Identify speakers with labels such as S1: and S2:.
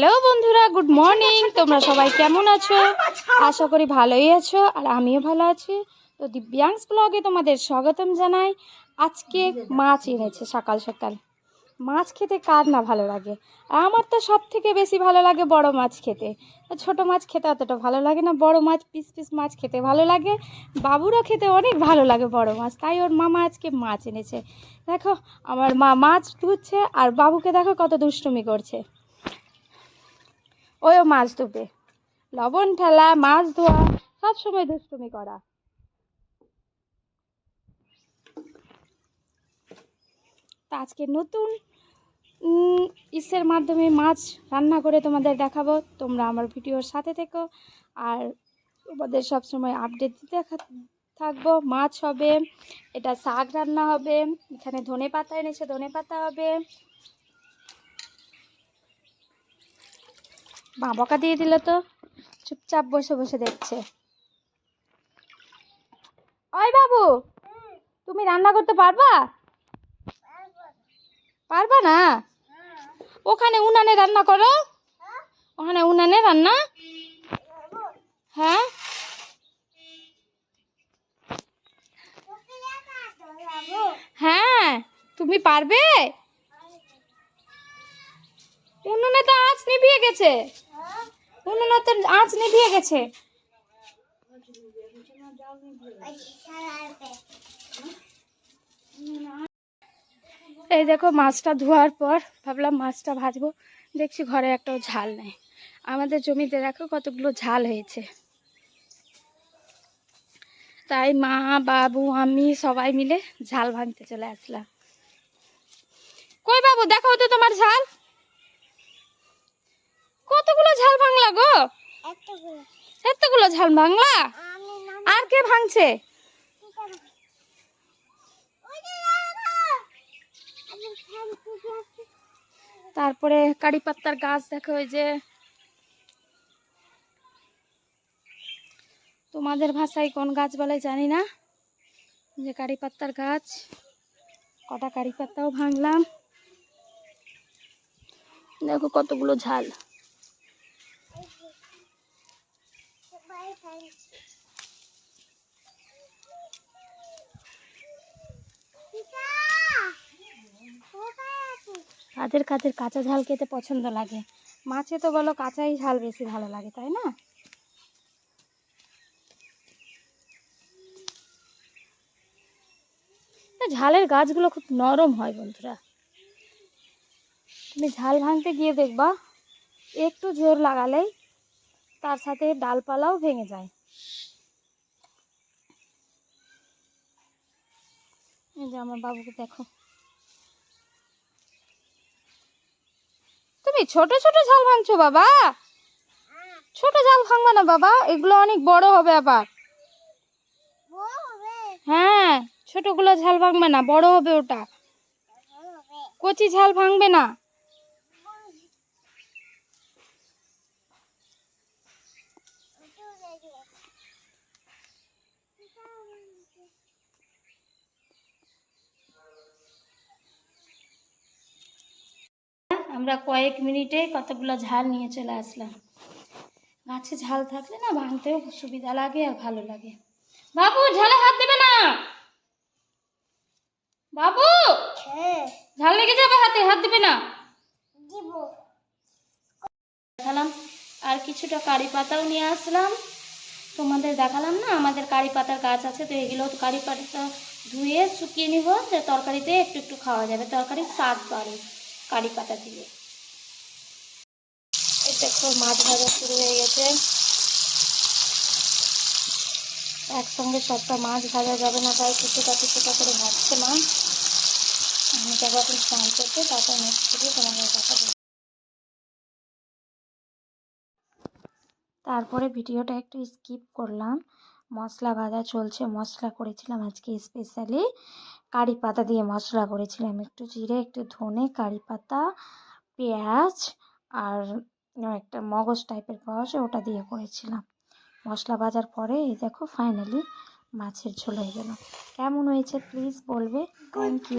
S1: Hello বন্ধুরা, good morning. তোমরা সবাই কেমন আছো? আশা করি ভালোই আছো আর আমিও ভালো আছি। তো দিব্যাংস ব্লগে তোমাদের স্বাগতম জানাই। আজকে মাছ এনেছে সকাল সকাল। মাছ খেতে কার না ভালো লাগে? আর আমার তো সব থেকে বেশি ভালো লাগে বড় মাছ খেতে। ছোট মাছ খেতে অতটা ভালো লাগে না, বড় মাছ, পিস পিস মাছ খেতে ভালো লাগে। বাবুরও খেতে অনেক ভালো লাগে বড় মাছ, তাই ওর মামা আজকে মাছ এনেছে। দেখো, আমার মা মাছ ধুচ্ছে আর বাবুকে দেখো কত দুষ্টুমি করছে। ওইও মাছ ধুবে লবণ ঠেলা, মাছ ধোয়া সব সময় দুষ্টুমি করা। আজকে নতুন ইসের মাধ্যমে মাছ রান্না করে তোমাদের দেখাবো। তোমরা আমার ভিডিওর সাথে থেকো। আর তোমাদের সব সময় আপডেট দিতে থাকব। মাছ হবে, এটা শাক রান্না হবে, এখানে ধনে পাতা এনেছে ধনে পাতা হবে। মা বকা দিয়ে দিল তো চুপচাপ বসে বসে দেখছে। ওই বাবু, তুমি রান্না করতে পারবা? পারবা না? ওখানে উনানে রান্না করো। ওখানে উনানে রান্না। হ্যাঁ? হ্যাঁ তুমি পারবে? উনুনে তো আঁচ নিভিয়ে গেছে। আঁচ নিভিয়ে গেছে। এই দেখো, মাছটা ধোয়ার পর ভাবলাম মাছটা ভাজবো। দেখছি ঘরে একটাও ঝাল নেই। আমাদের জমিতে দেখো কতগুলো ঝাল হয়েছে। তাই মা, বাবু, আমি সবাই মিলে ঝাল ভাঙতে চলে আসলাম। কই বাবু, দেখো তো তোমার ঝাল কতগুলো ঝাল ভাঙলা গো এতগুলো। ঝাল ভাঙলা আর কে ভাঙছে? তারপরে কারি পাত্তার গাছ দেখো ওই যে। তোমাদের ভাষায় কোন গাছ বলে জানি না। যে কারি পাত্তার গাছ। কটা কারি পাত্তাও ভাঙলাম। দেখো কতগুলো ঝাল। কাদের কাদের কাঁচা ঝাল খেতে পছন্দ লাগে? মাছে তো বলো কাঁচাই ঝাল বেশি ভালো লাগে, তাই না? ঝালের গাছগুলো খুব নরম হয় বন্ধুরা। তুমি ঝাল ভাঙতে গিয়ে দেখবা, একটু জোর লাগালেই তার সাথে ডালপালাও ভেঙে যায়। এই যে আমার বাবুকে দেখো। তুমি ছোট ছোট ঝাল ভাঙছো বাবা। ছোট ঝাল ভাঙবা না বাবা, এগুলো অনেক বড় হবে আবার। হ্যাঁ ছোটগুলো ঝাল ভাঙবে না, বড় হবে ওটা। কচি ঝাল ভাঙবে না। আমরা কয়েক মিনিটে কতগুলো ঝাল নিয়ে চলে আসলাম। গাছে ঝাল থাকলে না ভাঙতেও সুবিধা লাগে আর ভালো লাগে। বাবু ঝালে হাত দেবে না? বাবু! ঝাল লেগে যাবে হাতে হাত দেবে না? দেখালাম। আর কিছুটা কারি পাতাও নিয়ে আসলাম। তোমাদের দেখালাম না আমাদের কারি পাতার গাছ আছে তো এগুলো কারি পাতা ধুয়ে শুকিয়ে নিব যে তরকারিতে একটু একটু খাওয়া যাবে। তরকারির স্বাদ বাড়ে। কারি পাতা দিয়ে। দেখো, মাছ ভাজা শুরু হয়ে গেছে। একসঙ্গে সবটা মাছ ভাজা যাবে না, তাই কিছুটা কিছুটা করে ভাজছে মা। আমি যাব এখন স্নান করতে, তারপর নেক্সট ভিডিও তোমাদের দেখাবো। তারপরে ভিডিওটা একটু স্কিপ করলাম। মশলা ভাজা চলছে, মশলা করেছিলাম আজকে স্পেশালি কারি পাতা দিয়ে মশলা করেছিলাম। একটু জিরে, একটু ধনে, কারি পাতা, পেঁয়াজ আর একটা মগজ টাইপের পাওয়া ওটা দিয়ে করেছিলাম। মশলা ভাজার পরে এই দেখো ফাইনালি মাছের ঝোল হয়ে গেল। কেমন হয়েছে প্লিজ বলবে? Thank you